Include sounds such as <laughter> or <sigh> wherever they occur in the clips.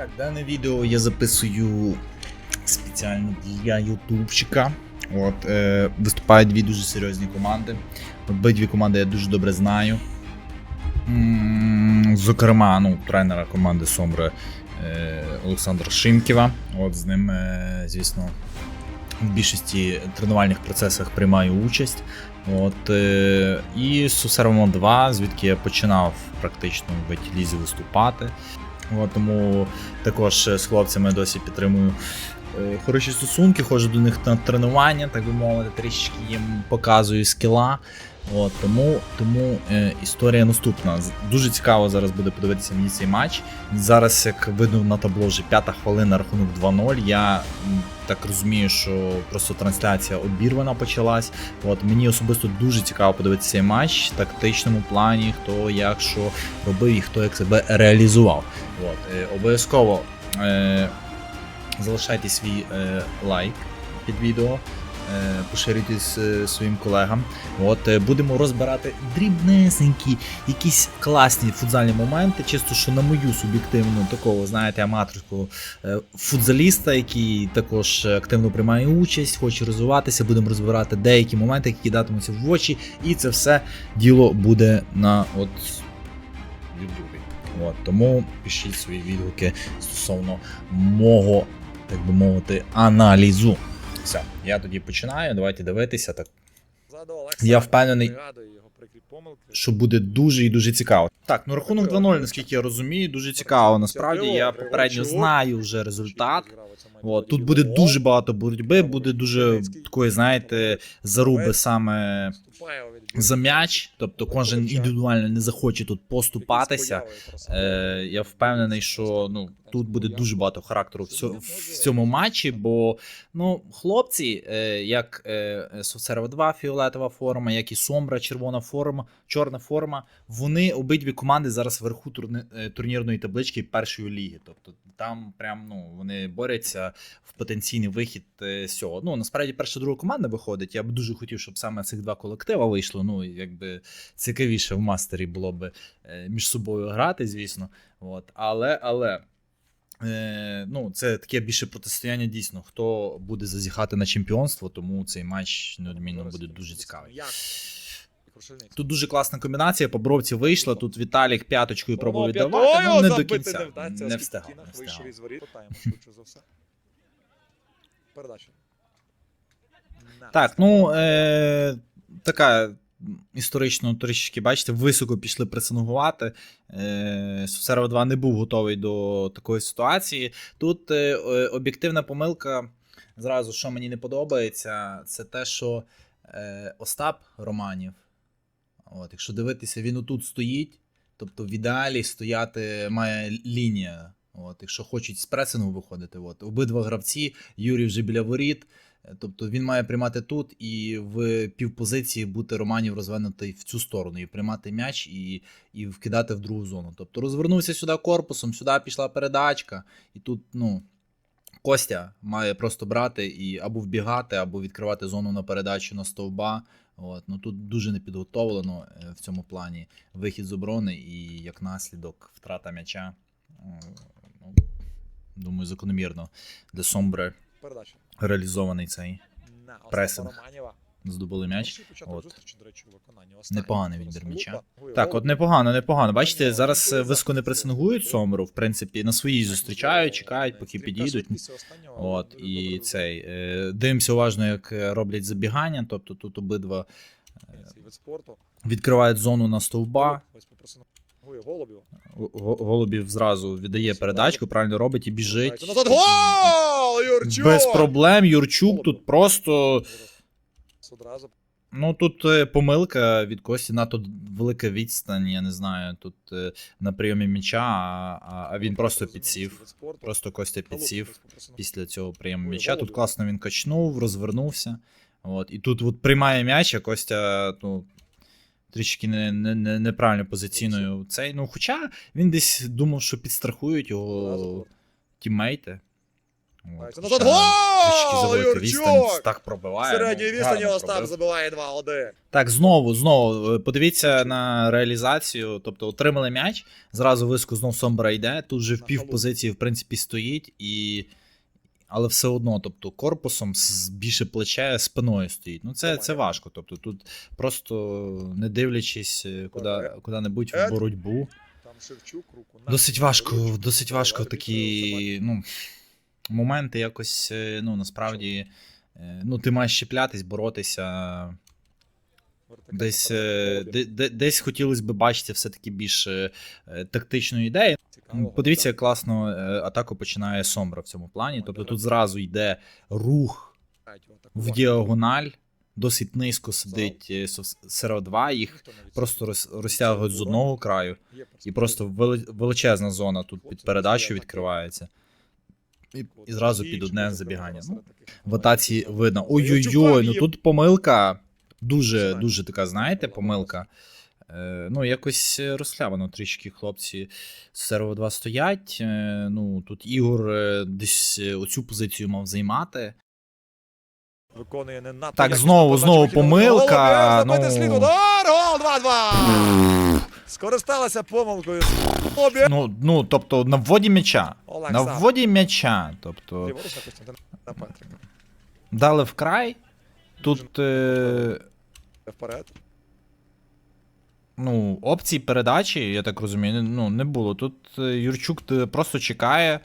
Так, дане відео я записую спеціально для ютубчика. От, е, виступають дві дуже серйозні команди. Обидві команди я дуже добре знаю. Зокрема, ну, тренера команди Сомбра е, Олександра Шимківа. От з ним, е, звісно, в більшості тренувальних процесах приймаю участь. От, е, і з Сусервом 2, звідки я починав практично в лізі виступати. Тому також е, з хлопцями досі підтримую е, хороші стосунки, ходжу до них на тренування, так би мовити, трішки їм показую скіла. От, тому тому е, історія наступна. Дуже цікаво зараз буде подивитися мені цей матч. Зараз, як видно на табло, вже п'ята хвилина, рахунок 2-0. Я так розумію, що просто трансляція обірвана почалась. От мені особисто дуже цікаво подивитися цей матч в тактичному плані, хто як що робив і хто як себе реалізував. От, е, обов'язково е, залишайте свій е, лайк під відео. Е, Поширюйте з е, своїм колегам. От е, будемо розбирати дрібнесенькі, якісь класні футзальні моменти, чисто що на мою суб'єктивну такого, знаєте, аматорського футзаліста, який також активно приймає участь, хоче розвиватися. Будемо розбирати деякі моменти, які кидатимуться в очі, і це все діло буде на от Ютубі. От, тому пишіть свої відгуки стосовно мого, так би мовити, аналізу. Все, я тоді починаю. Давайте дивитися. Так Я впевнений. Що буде дуже і дуже цікаво. Так, ну рахунок 2-0, наскільки я розумію, дуже цікаво. Насправді я попередньо знаю вже результат. От, тут буде дуже багато боротьби, буде дуже такої, знаєте, заруби саме за м'яч. Тобто кожен індивідуально не захоче тут поступатися. Е, я впевнений, що ну тут буде дуже багато характеру в, в цьому матчі, бо ну хлопці, е, як е, Соцерва 2 фіолетова форма, як і Сомбра, червона форма, чорна форма. Вони обидві команди зараз вверху турни- е, турнірної таблички першої ліги. Тобто там прям ну вони борються в потенційний вихід е, з цього. Ну насправді перша друга команда виходить. Я б дуже хотів, щоб саме цих два колектива вийшло. Ну якби цікавіше в мастері було би е, між собою грати, звісно. От, але, але. Е, ну, це таке більше протистояння дійсно. Хто буде зазіхати на чемпіонство, тому цей матч неодмінно буде дуже цікавий. Тут дуже класна комбінація. По бровці вийшла. Тут Віталік п'яточкою пробував віддавати. Ну, не до кінця. Не встигав. Передача. Так, ну е, така історично трішки, бачите, високо пішли пресингувати. Е, Сусерва 2 не був готовий до такої ситуації. Тут е, е, об'єктивна помилка. Зразу, що мені не подобається, це те, що Остап Романів, от, якщо дивитися, він отут стоїть. Тобто в ідеалі стояти має лінія. От, якщо хочуть з пресингу виходити, от, обидва гравці, Юрій вже біля воріт. Тобто він має приймати тут і в півпозиції бути Романів розвинутий в цю сторону, і приймати м'яч і, і вкидати в другу зону. Тобто розвернувся сюди корпусом, сюди пішла передачка, і тут, ну. Костя має просто брати і або вбігати, або відкривати зону на передачу на стовба. От, ну тут дуже не підготовлено е, в цьому плані вихід з оборони і як наслідок втрата м'яча. Ну, думаю, закономірно для Сомбре Передача. реалізований цей. Пресинг. Здобули м'яч. От. Непоганий відбір м'яча. Так, от непогано, непогано. Бачите, зараз е, високо не пресингують Сомеру, в принципі, на своїй зустрічають, чекають, поки підійдуть. От, і цей. е, Дивимося уважно, як е, роблять забігання. Тобто тут обидва спорту. відкривають зону на стовба. Ой, Голубів. Го- Голубів зразу віддає передачку, правильно робить і біжить. Назад. Гол! Юрчук! Без проблем. Юрчук тут просто. Одразу. Ну тут е, помилка від Кості, надто велика відстань, я не знаю. Тут е, на прийомі м'яча, а, а- а він просто підсів. Просто Костя підсів після цього прийому м'яча. Тут класно він качнув, розвернувся. От, і тут от приймає м'яч, а Костя, ну. Трішки не, не, не, неправильно позиційною цей. Ну, хоча він десь думав, що підстрахують його тіммейти. От, Це назад. Гол! Юрчук! відстань, так пробиває. Середньої ну, відстані гарно Остап пробив. забиває 2-1. Так, знову, знову, е, подивіться на реалізацію. Тобто отримали м'яч, зразу виску знов Сомбра йде. Тут же в пів позиції, в принципі, стоїть, і... але все одно, тобто, корпусом з більше плече спиною стоїть. Ну, це, це важко. Тобто, тут просто не дивлячись е, куди, Добре. куди-небудь в боротьбу. Шевчук руку. Досить важко, досить важко такі ну, моменти якось, е, ну, насправді, е, ну, ти маєш щеплятись, боротися. Десь, е, десь хотілося б бачити все-таки більш е, е, тактичної ідеї. Подивіться, так. як класно е, атаку починає Сомбра в цьому плані. Тобто тут зразу йде рух в діагональ, досить низько сидить е, Сера 2, їх просто розтягують з одного краю, і просто величезна зона тут під передачу відкривається. І, і зразу під одне забігання. Ну, в атаці видно. Ой-ой-ой, ну тут помилка. Дуже, дуже така, знаєте, помилка. Е, ну, якось е, розхлябано трішки хлопці з серво 2 стоять. Е, ну, тут Ігор десь оцю позицію мав займати. Виконує не надто. Так, знову, знову помилка, забити ну. слід удар, гол 2-2. Скористалася помилкою. Ну, ну тобто, на вводі м'яча. На вводі м'яча. Тобто, дали вкрай. Тут. Е, Вперед. Ну, опцій передачі, я так розумію, не- ну, не було. Тут е, Юрчук е, просто чекає,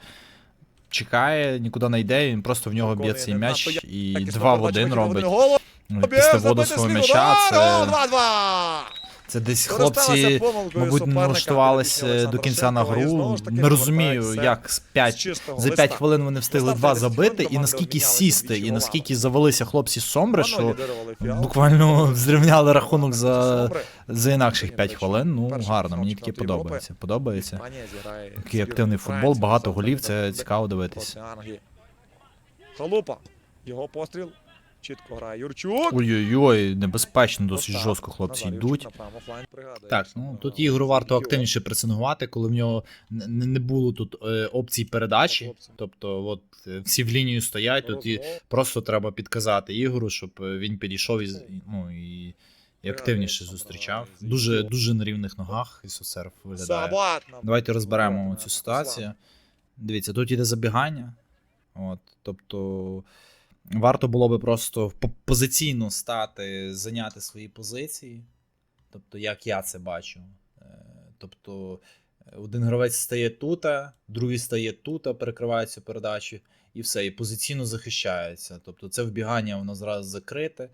чекає, нікуди не йде, він просто в нього б'є цей м'яч і якісно 2 в передачу 1 робить. Голубів, Після воду свого м'яча, це, 2-2. Це десь хлопці, мабуть, не налаштувалися до кінця на гру. Не розумію, як з з 5 за 5 хвилин вони встигли два забити, і наскільки сісти, і наскільки завелися хлопці Сомбри, що буквально <laughs> зрівняли рахунок за, за інакших 5 хвилин. Ну, гарно, мені таке подобається. Подобається. Такий активний футбол, багато голів, це цікаво дивитись. проти Халупа. Його постріл. Чітко грає Юрчук. Ой-ой-ой, небезпечно, досить Остап. жорстко хлопці Назар йдуть. Юрчук. Пригадує, Так, ну е, тут Ігору варто активніше пресингувати, коли в нього не, не було тут е, опцій передачі. Тобто, от е, всі в лінію стоять, тут і просто треба підказати Ігору, щоб е, він підійшов і, з- ну, і, і активніше зустрічав. Дуже дуже на рівних ногах і соцерф виглядає. Сабат Давайте розберемо цю ситуацію. Дивіться, тут іде забігання. От, тобто, варто було би просто позиційно стати, зайняти свої позиції. Тобто, як я це бачу. Е, Тобто, е, один гравець стає тут, другий стає тут, перекриває цю передачу, і все, і позиційно захищається. Тобто, це вбігання воно зразу закрите,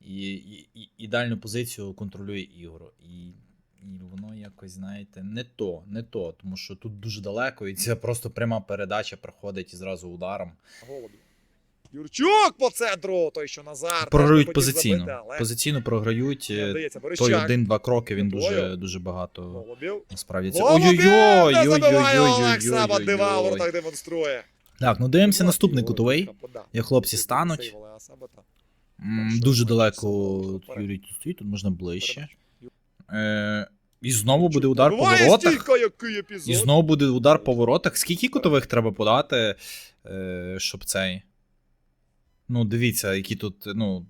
і, і, і, і дальню позицію контролює Ігор. І і воно якось, знаєте, не то, не то, тому що тут дуже далеко, і це просто пряма передача проходить і зразу ударом. Голубів. Юрчук по центру, той, що Назар. Програють позиційно. забити, але Позиційно програють. не е. Той один-два кроки він дуже, дуже багато насправді це. Ой-ой-ой! Воротах демонструє. Так, ну дивимося наступний кутовий. Як хлопці стануть. Дуже далеко Юрій тут стоїть, тут можна ближче. Е, і знову буде удар по воротах. І знову буде удар по воротах. Скільки кутових треба подати, е, щоб цей. Ну, дивіться, які тут. Ну,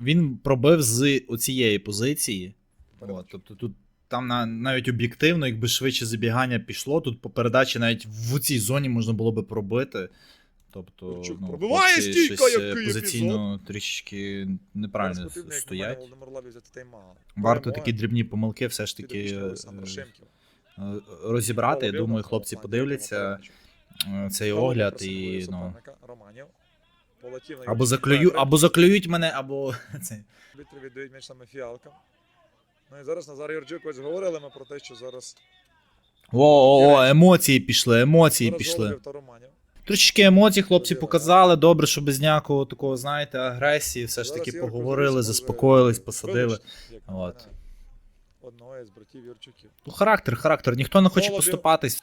він пробив з оцієї позиції. От, тобто тут там на, навіть об'єктивно, якби швидше забігання пішло, тут по передачі навіть в цій зоні можна було би пробити. Тобто, Юрчук ну, пробиває щось, е, який позиційно трішечки неправильно стоять. Варто такі дрібні помилки все ж таки е, е, розібрати. Я думаю, хлопці подивляться цей огляд і ну. Суперника, на Або заклюю, або заклюють мене, або <laughs> це. Арбітри віддають м'яч саме фіалкам. Ну і зараз Назар ось говорили ми про те, що зараз, О, о, о, емоції пішли, емоції зараз пішли. Трішечки емоцій хлопці показали. Добре, що без ніякого такого, знаєте, агресії. Все ж таки поговорили, заспокоїлись, посадили. От. Одного із братів Юрчуків. Ну, характер, характер. Ніхто не хоче поступатись.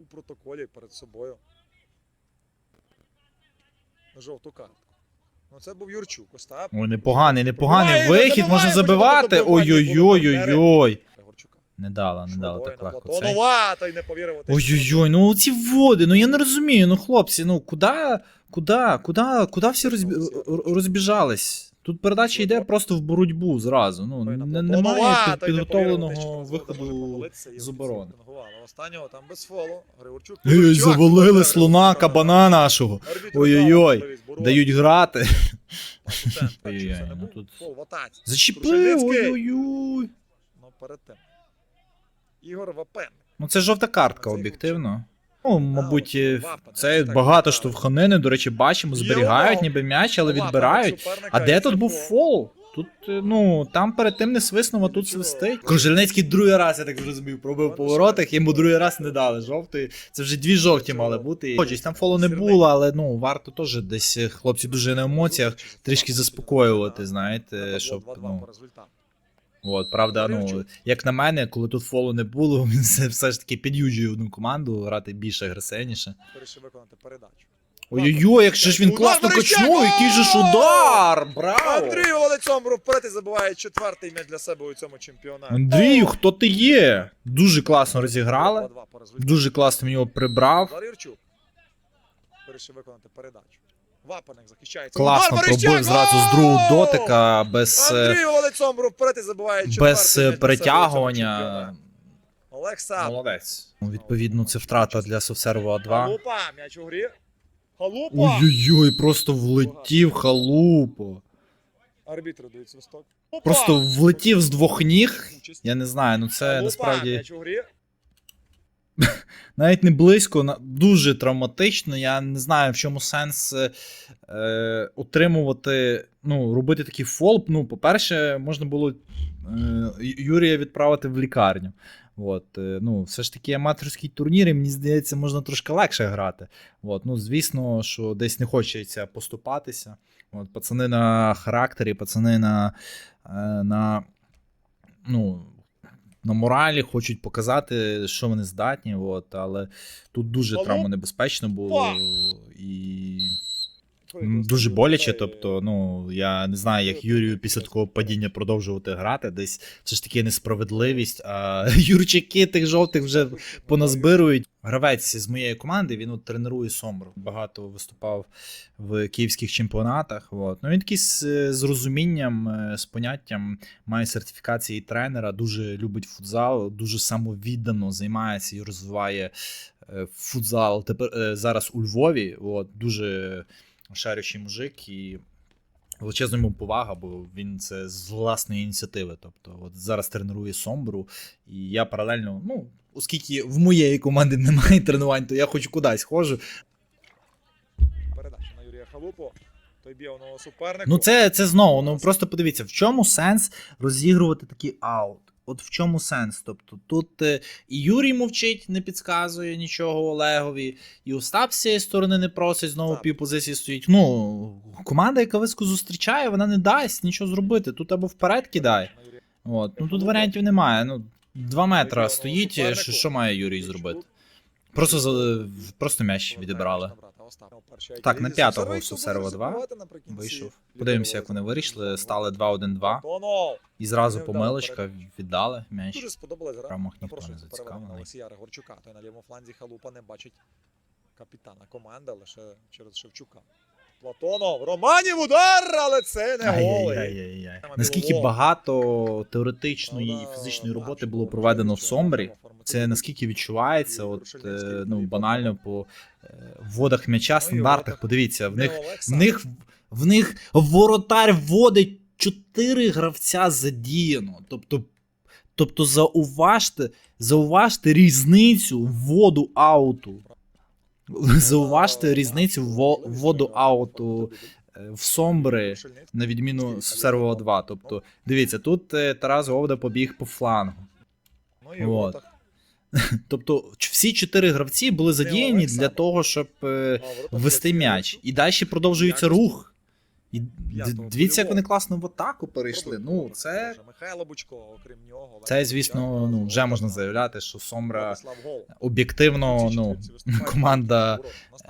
У протоколі перед собою. Жовту картку. Ну це був Юрчук, Остап. Ой, непоганий, непоганий Забиває, вихід, можна забивати. добивати, Ой-ой-ой-ой-ой. Не дала, не дала так легко. Цей. а, той не повірив. що Ой-ой-ой, ну ці води, ну я не розумію, ну хлопці, ну куди, куди, куди, куди всі розбі... р- розбіжались? Тут передача йде просто в боротьбу зразу. Ну, не, немає що, підготовленого виходу з оборони. Останнього там без фолу. Григорчук. Ей, завалили слона, кабана нашого. Ой-ой-ой. Дають грати. <laughs> Ой-ой-ой, не ну тут-? Зачепив, ой-ой-ой. Ну, перед тим. Ігор Вапен. Ну це жовта картка, об'єктивно. Ну, мабуть, е, це багато штовханини, до речі, бачимо, зберігають ніби м'яч, але відбирають. А де тут був фол? Тут, е, ну, там перед тим не свиснув, а тут свистить. Кружельницький другий раз, я так зрозумів, пробив по воротах, йому другий раз не дали жовтої. Це вже дві жовті мали бути. Хоч там фолу не було, але ну варто теж десь е, хлопці дуже на емоціях трішки заспокоювати, знаєте, щоб ну. От, правда, ну як на мене, коли тут фолу не було, <laughs> він все, все ж таки під'юджує одну команду, грати більш агресивніше. Вирішив виконати передачу. Ой-ой-ой, як же ж він класно качнув, який же ж удар! Браво! Андрій Волицьом вперед і забиває четвертий м'яч для себе у цьому чемпіонаті. Андрію, хто ти є? Дуже класно розіграли. 2-2 по результату. Дуже класно його прибрав. Вирішив виконати передачу. Вапаник захищається. Класно пробив зразу з другого дотика, без, Андрій вперед і четвертий без перетягування. чемпіонаті. Молодець. Ну, Відповідно, це втрата для Совсерва 2. Халупа, м'яч у грі. Халупа. Ой-ой-ой, просто влетів халупа. Арбітр дають свисток. Просто влетів з двох ніг. Я не знаю, ну це Халупа, насправді м'яч у грі. <laughs> навіть не близько, дуже травматично. Я не знаю, в чому сенс е, е, утримувати, ну, робити такий фол. Ну, по-перше, можна було е, Юрія відправити в лікарню. От, е, ну, все ж таки аматорський турнір, і мені здається, можна трошки легше грати. От, ну, звісно, що десь не хочеться поступатися. От, пацани на характері, пацани на, е, на, ну, на моралі хочуть показати, що вони здатні. От, але тут дуже травмонебезпечно було. І дуже боляче. Тобто, ну я не знаю, як Юрію після такого падіння продовжувати грати. Десь все ж таки несправедливість. А <laughs> Юрчаки тих жовтих вже поназбирують. Гравець з моєї команди він от тренує Сомру. Багато виступав в київських чемпіонатах. От. Ну він такий з, з розумінням, е, з поняттям має сертифікації тренера, дуже любить футзал, дуже самовіддано займається і розвиває е, футзал. Тепер е, зараз у Львові. От, дуже шарючий мужик і. Величезна йому повага, бо він це з власної ініціативи. Тобто, от зараз тренує Сомбру, і я паралельно, ну, оскільки в моєї команди немає тренувань, то я хоч кудись ходжу. Передача на Юрія Халупу. Той одного суперника. Ну, це, це знову. Ну просто подивіться, в чому сенс розігрувати такий аут. От в чому сенс? Тобто тут е, і Юрій мовчить, не підказує нічого Олегові, і Остап з цієї сторони не просить, знову півпозиції стоїть. Ну, команда, яка виску зустрічає, вона не дасть нічого зробити. Тут або вперед кидає. От. Ну тут варіантів немає. Ну, два метра стоїть, що, що має Юрій зробити? Просто, просто м'яч відібрали. Так, на п'ятого Сусаров серво собою два. забивати наприкінці. Вийшов. Подивимося, як вони вирішили. Стали 2-1-2. І зразу помилочка віддали м'яч. Дуже сподобалась гра. Рамах ніхто не зацікавлений. Олексія Григорчука. Той на лівому фланзі Халупа не бачить капітана команди лише через Шевчука. Платонов. Романів удар, але це не голи. Наскільки багато теоретичної і фізичної роботи було проведено в Сомбрі. Це наскільки відчувається, от е, ну банально по е, вводах м'яча, Ну, стандартах. Подивіться, в них в них в них воротар вводить чотири гравця задіяно. Тобто, тобто зауважте, зауважте різницю вводу ауту. Зауважте різницю в воду ауту е, в Сомбри. На відміну з сервова 2. Тобто, дивіться, тут е, Тарас Говда побіг по флангу. От. <laughs> Тобто, всі чотири гравці були задіяні для того, щоб е, ввести м'яч. І далі продовжується рух. І дивіться, як вони класно в атаку перейшли. Ну, це, Михайло Бучко, окрім нього. це звісно, ну, вже можна заявляти, що Сомра об'єктивно, ну, <laughs> команда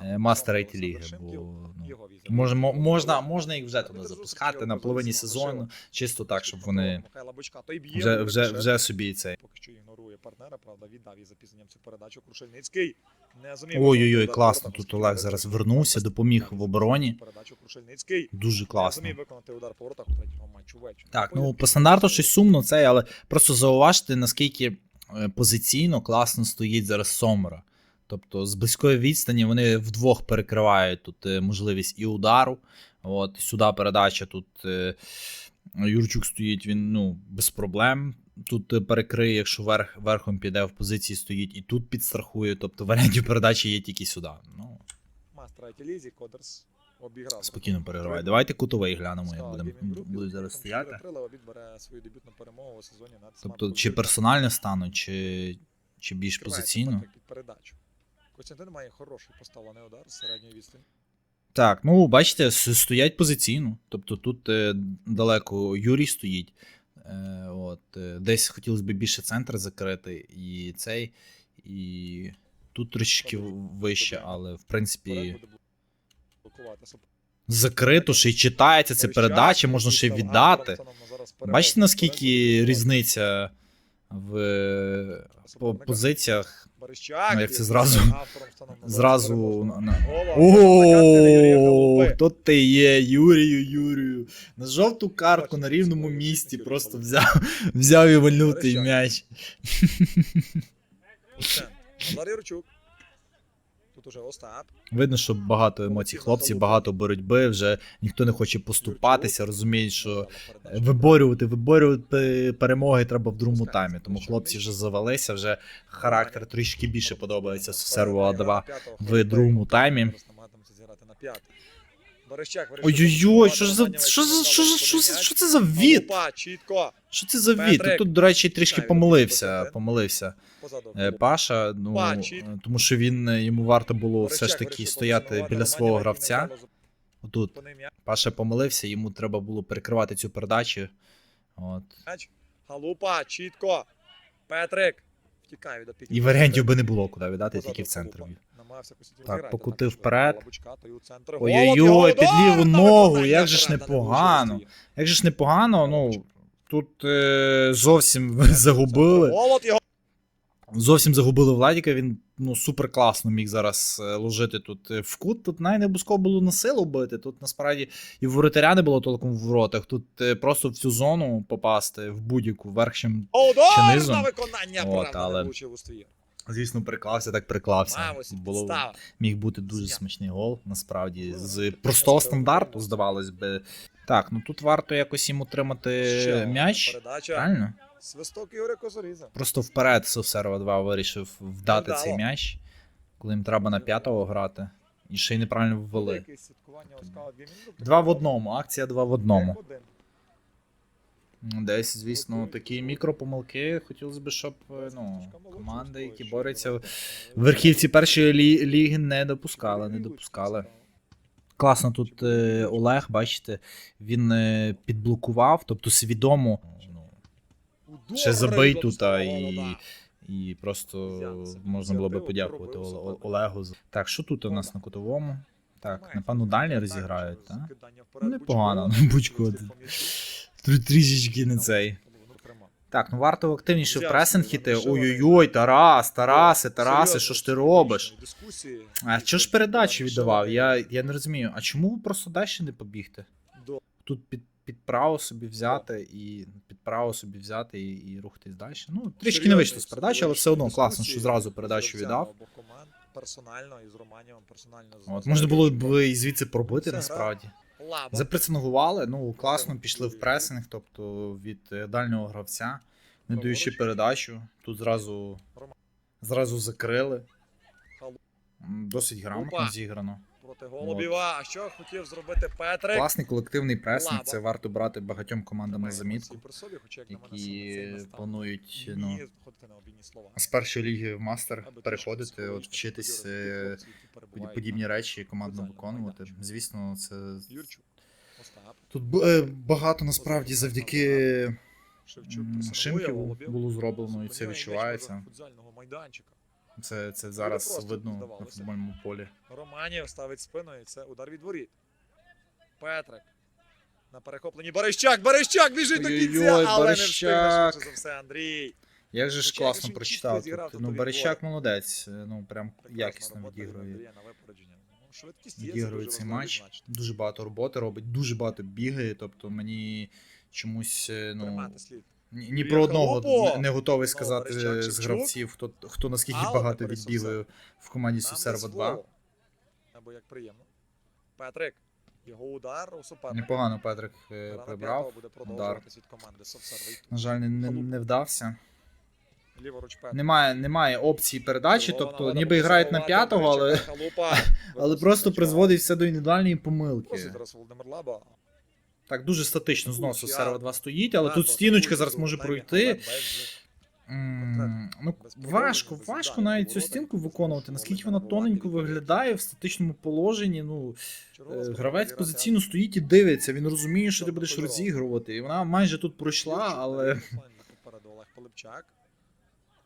е, мастера IT ліги. Бо, ну, його візит. Може, мо- можна, можна їх вже туди запускати на половині сезону, чисто так, щоб вони вже, вже, вже собі цей. Поки що ігнорує партнера, правда, віддав із запізненням цю передачу. Крушельницький не зумів. Ой-ой-ой, класно. Тут Олег зараз вернувся, допоміг в обороні. Передачу Крушельницький. Дуже Не класно. виконати удар по воротах у третьому матчу вечора. Так, ну по стандарту щось сумно цей, але просто зауважте, наскільки е, позиційно класно стоїть зараз Сомера. Тобто з близької відстані вони вдвох перекривають тут е, можливість і удару. От сюди передача тут е, Юрчук стоїть, він ну без проблем. Тут перекриє, якщо верх, верхом піде в позиції стоїть, і тут підстрахує. Тобто варіантів передачі є тільки сюди. Ну, Мастер Айтілізі, Кодерс. Спокійно перериває. Давайте кутовий глянемо, як будемо будуть зараз стояти. свою дебютну перемогу у сезоні над Тобто, чи персонально стануть, чи, чи більш позиційно. Передачу. Костянтин має хороший поставлений удар з середньої відстані. Так, ну бачите, стоять позиційно. Тобто тут е, далеко Юрій стоїть. Е, от, е, десь хотілося б більше центр закрити, і цей, і тут трішки вище, але в принципі закрито, ще й читається Борищак, передача, можна ще й віддати. Бачите, наскільки різниця в е, по позиціях. Ну, як це зразу- Зразу хто ти є, Юрію, Юрію. На жовту картку на рівному місці просто взяв, взяв і Верещак. м'яч. Назар Юрчук. Видно, що багато емоцій хлопців, багато боротьби, вже ніхто не хоче поступатися, розуміють, що е, виборювати, виборювати перемоги треба в другому таймі. Тому хлопці вже завелися, вже характер трішки більше подобається серво 2 в другому таймі. Ой-ой-ой, що ж за що за що за що за що це за від? Чітко. Що це за від? Петрик. Тут, до речі, трішки помилився. Помилився е, Паша. Ну тому що він е, йому варто було все ж таки стояти біля свого гравця. Отут. Паша помилився, йому треба було перекривати цю передачу. От. Галупа, чітко. Петрик. Втікає від опіки. І варіантів би не було, куди віддати, тільки в центр. Так, покутив вперед. Ой-ой-ой, під ліву ногу, як же ж непогано. Як же ж непогано, ну тут е, зовсім <laughs> загубили. Зовсім загубили Владіка, він ну супер класно міг зараз е, ложити тут е, в кут. Тут навіть не обов'язково було на силу бити. Тут насправді і воротаря не було толком в воротах. Тут просто в цю зону попасти в будь-яку верхшим. Удар низом. на виконання, От, але- у. Звісно, приклався, так приклався. Мав ось Було підстава. міг бути дуже смачний гол, насправді, з простого стандарту, здавалось би. Так, ну тут варто якось їм утримати Ще м'яч. Передача. Правильно? Свисток Ігоря Козоріза. Просто вперед Совсерва 2 вирішив вдати Невдало. цей м'яч, коли їм треба на п'ятого грати. І ще й неправильно ввели. Два в одному, акція два в одному. Десь, звісно, такі мікропомилки. Хотілося б, щоб е, ну, команди, які борються в верхівці першої лі- ліги, не допускали, не допускали. Класно тут е, Олег, бачите, він е, підблокував, тобто свідомо ну, ще забий тут, а і, і просто можна було би подякувати. Олегу. Так, що тут у нас на кутовому? Так, напевно, далі розіграють, так? Непогано, Бучко. <laughs> Трішечки не цей. Так, ну варто активніше в пресинг іти. Ой-ой-ой, Тарас, Тарасе, Тарасе, що ж ти робиш? А що ж передачу віддавав? Я, я не розумію. А чому просто далі не побігти? Тут під, під право собі взяти і під право собі взяти і, і рухатись далі. Ну, трішки не вийшло з передачі, але все одно класно, що зразу передачу віддав. Персонально і з Романієм, персонально От, можна було б і звідси пробити насправді. Запресингували, ну класно пішли в пресинг, тобто від е, дальнього гравця, не даючи передачу. Тут зразу, зразу закрили. Досить грамотно зіграно. Проти Голубєва. А що хотів зробити Петрик? Класний колективний пресинг. Лаба. Це варто брати багатьом командам на замітку, які планують ну, з першої ліги в мастер переходити, от вчитись е, подібні речі командно виконувати. Звісно, це. Тут е, багато насправді завдяки Шевчук було зроблено і це відчувається. футзального майданчика. Це, це зараз видно на футбольному полі. Романів ставить спину і це удар від воріт. Петрик. На перехопленні Берещак, Берещак біжить до кінця, але не встигне за все Андрій. Як же ж Хоча класно прочитав тут. Ну, у Берещак молодець, е, ну прям Прекрасна якісно відігрує. Ну, Відігрує цей матч. відзначити. Дуже багато роботи робить, дуже багато бігає. Тобто мені чомусь е, ну. Ні, ні про одного не, не готовий сказати Берещак, з Шевчук. гравців, хто, хто наскільки Але багато тепер в команді Там Сусерва 2. фолу. Або як приємно. Петрик. Його удар у суперника. Непогано Петрик е, п'ятого прибрав. буде Удар. продовжуватись від команди. На жаль, не, не, не вдався. Ліворуч Петрик. Немає, немає опції передачі, Червона тобто нагода ніби буде грають на забивати п'ятого, але, Халупа. <laughs> але Випустить просто м'яча. призводить все до індивідуальної помилки. Просить зараз Володимир Лаба. Так, дуже статично зносу серва 2 стоїть, але тут стіночка зараз може пройти. Ну, важко, важко навіть цю стінку виконувати. Наскільки вона тоненько виглядає в статичному положенні. Ну, е, гравець позиційно стоїть і дивиться. Він розуміє, що ти будеш розігрувати. І вона майже тут пройшла, але. <laughs>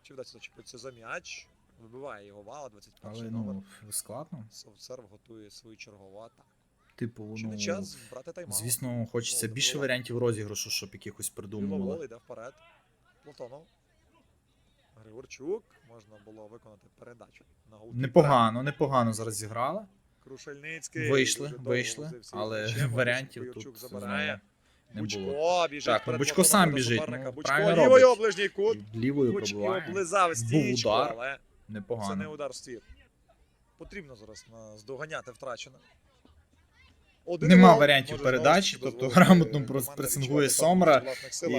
Чи вдасться зачепитися за м'яч? Вибиває його вала, 21 але номер. ну складно. Совсерв готує свою чергову атаку. Типу, не ну звісно, хочеться більше варіантів розіграшу, щоб якихось придумували. Йде вперед. Платонов. Григорчук. Можна було виконати передачу. На. Непогано, непогано зараз зіграла. Крушельницький. Вийшли, вийшли, але <laughs> варіантів тут забирає. не Бучко було. Так, ну, Бучко сам біжить, ну, Бучко правильно лівою робить. ближній кут. Лівою пробиває. облизав стічку, удар. але це не удар в ствір. Потрібно зараз наздоганяти втрачене. Нема варіантів передачі, тобто грамотно пресингує Сомра.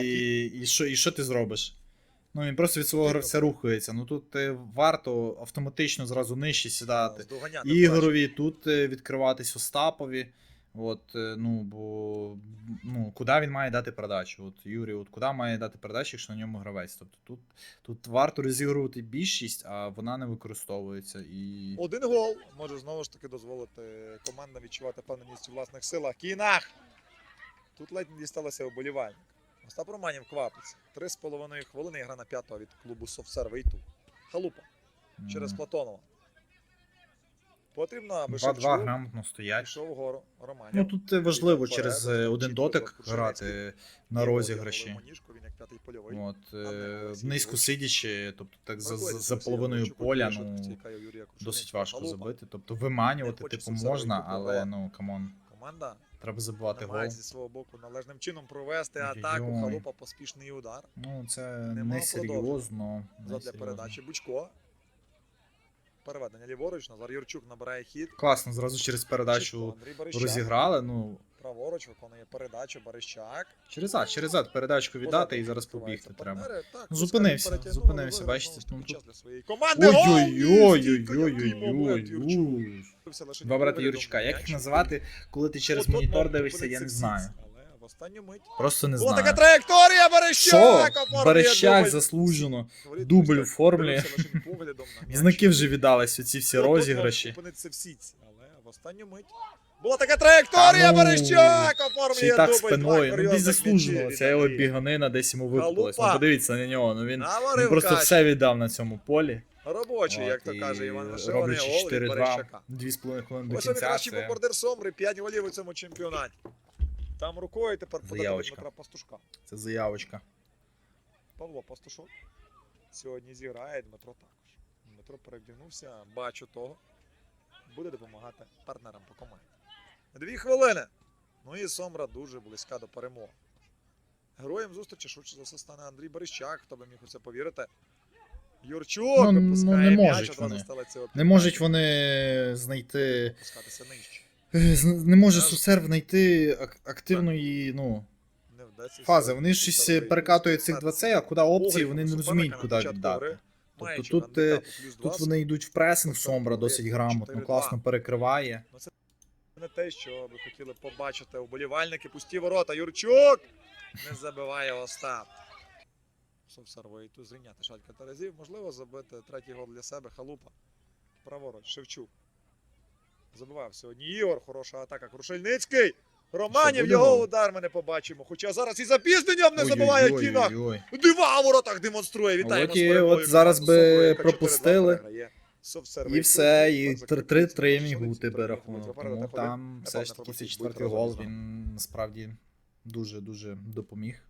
І, і, що, і що ти зробиш? Ну він просто від свого гравця рухається. Ну тут е, варто автоматично зразу нижче сідати. Ігорові, тут е, відкриватись Остапові. От, е, ну, бо ну, куди він має дати передачу? От Юрій, от куди має дати передачу, якщо на ньому гравець? Тобто тут, тут варто розігрувати більшість, а вона не використовується. І Один гол може знову ж таки дозволити командам відчувати впевненість у власних силах. Кінах! Тут ледь не дісталося уболівальник. Остап Романів квапиться. Три з половиною хвилини гра на п'ятого від клубу Совсерв Ійту. Халупа через Платонова. Потрібно, аби 2-2 Шевчук грамотно стоять. пішов вгору. Романів. Ну тут важливо Вперед, через е, один чітко дотик грати на розіграші. Моніжко, Він як п'ятий польовий. От, е, низько сидячи, тобто так за, за, за половиною поля, ну досить важко забити. Тобто виманювати, типу, можна, але ну камон, Команда треба забивати гол. намагається зі свого боку належним чином провести атаку. Халупа поспішний удар. Ну це Нема не серйозно. Задля передачі Бучко. Переведення ліворуч. Назар Юрчук набирає хід. Класно, зразу через передачу розіграли. Ну, Праворуч виконує передачу Берещак. через зад, через зад передачку віддати і зараз побігти треба. Так, Ну, зупинився, зупинився, бачите, знову ж таки ну, тут- час для своєї команди. Гол! Ой-ой-ой-ой-ой-ой. Два брати Юрчика. Як їх називати, коли ти через монітор дивишся, я не знаю. В останню мить. Просто не Була така траєкторія Берещак! Що? Берещак дубль. заслужено. Дубль на м'яч. Знаки вже віддались оці всі розіграші. в сітці, але в останню мить. Була така траєкторія, ну, Берещак Ще й так спиною. Ну десь заслужено. Ця його біганина десь йому виплилась. Ну подивіться на нього. Ну він, він просто все віддав на цьому полі. Робочий, як то каже Іван Вишиваний, Роблячи 4-2, 2,5 хвилини до Ось він кінця. кращий Це, бомбардир Сомри, 5 голів у цьому чемпіонаті. Там рукою тепер подає Заявочка. Дмитра Пастушка. це заявочка. Павло Пастушок сьогодні зіграє, Дмитро також. Дмитро перевдягнувся, бачу того. Буде допомагати партнерам по команді. Дві хвилини. Ну і Сомра дуже близька до перемоги. Героєм зустрічі швидше за все стане Андрій Берещак, хто би міг у це повірити. Юрчук Ну, ну, не м'яч, можуть одразу вони. стелиться Не можуть вони знайти. Опускатися нижче. Е, Не може Сусерв знайти активної ну, фази. Вони щось перекатують цих два цей, а куди опції вони не розуміють, куди віддати. Тобто тут, е, Тут вони йдуть в пресинг, Сомбра досить грамотно, класно перекриває. не те, що ви хотіли побачити уболівальники. Пусті ворота. Юрчук не забиває Остап. Совсарвої тут зрівняти шалька разів. Можливо, забити третій гол для себе. Халупа. Праворуч. Шевчук. Забивав сьогодні Ігор. Хороша атака. Крушельницький. Романів його удар ми не побачимо. Хоча зараз і запізненням не забуває Кінах. Дива воротах демонструє. Вітаємо От от зараз би Сокола, яка 4-2 пропустили. І все, і тепер закріпиться 3-3 позиція, міг бути би рахунок. Тому там все ж таки цей четвертий гол він насправді дуже-дуже допоміг.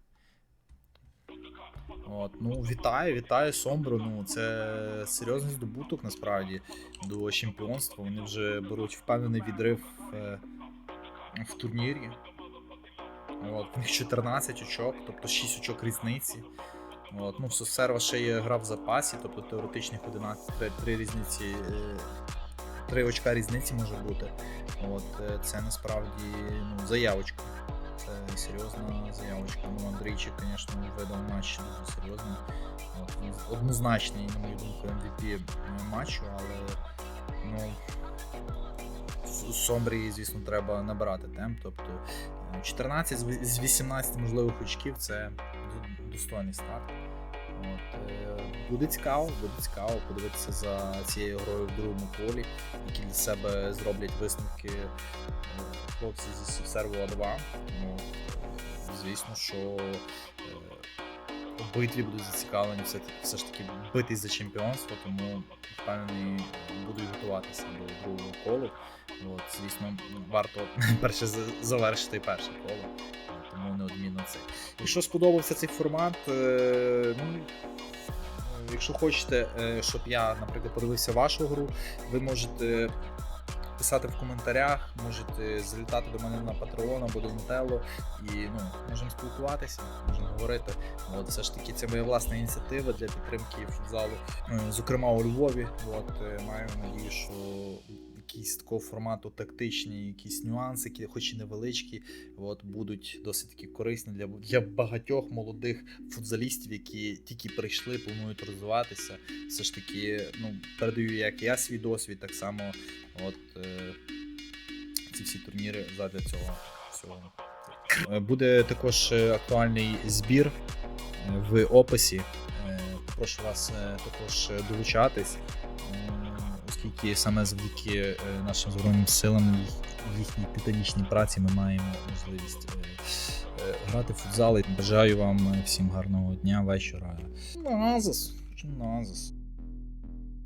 От, ну, вітаю, вітаю Сомбру. Ну, це серйозний здобуток насправді до чемпіонства. Вони вже беруть впевнений відрив е, в турнірі. От, в них 14 очок, тобто 6 очок різниці. От, ну, Сосерва ще є гра в запасі, тобто теоретичних 11, 3, 3 різниці. е, 3 очка різниці може бути. От, е, це насправді ну, заявочка. Це серйозна заявочка. Ну, Андрійчик, звісно, видав матч дуже серйозний. От, однозначний, на мою думку, MVP матчу, але ну, Сомбрі, звісно, треба набирати темп. Тобто е, 14 з 18 можливих очків це достойний старт. От, е, буде цікаво, буде цікаво подивитися за цією грою в другому колі, які для себе зроблять висновки е, хлопці зі серву 2 Ну, звісно, що е, обидві будуть зацікавлені все, все ж таки битись за чемпіонство, тому впевнений будуть готуватися до другого колу. От, звісно, варто <laughs> перше завершити перше коло, тому неодмінно це. Якщо сподобався цей формат, е, ну. Якщо хочете, е, щоб я, наприклад, подивився вашу гру, ви можете писати в коментарях, можете залітати до мене на Patreon або до Нутелло і ну, можемо спілкуватися, можемо говорити. От, все ж таки, це моя власна ініціатива для підтримки футзалу, е, зокрема у Львові. От, е, маю надію, що якісь такого формату тактичні, якісь нюанси, які, хоч і невеличкі, от, будуть досить таки корисні для, для багатьох молодих футзалістів, які тільки прийшли, планують розвиватися. Все ж таки, ну, передаю як я свій досвід, так само от е, ці всі турніри задля цього всього. Е, Буде також е, актуальний збір е, в описі. Прошу вас також долучатись, оскільки саме завдяки е, нашим Збройним силам їх, їхній титанічній праці ми маємо можливість е, е, грати в футзал. Бажаю вам всім гарного дня, вечора. Назас. Назас.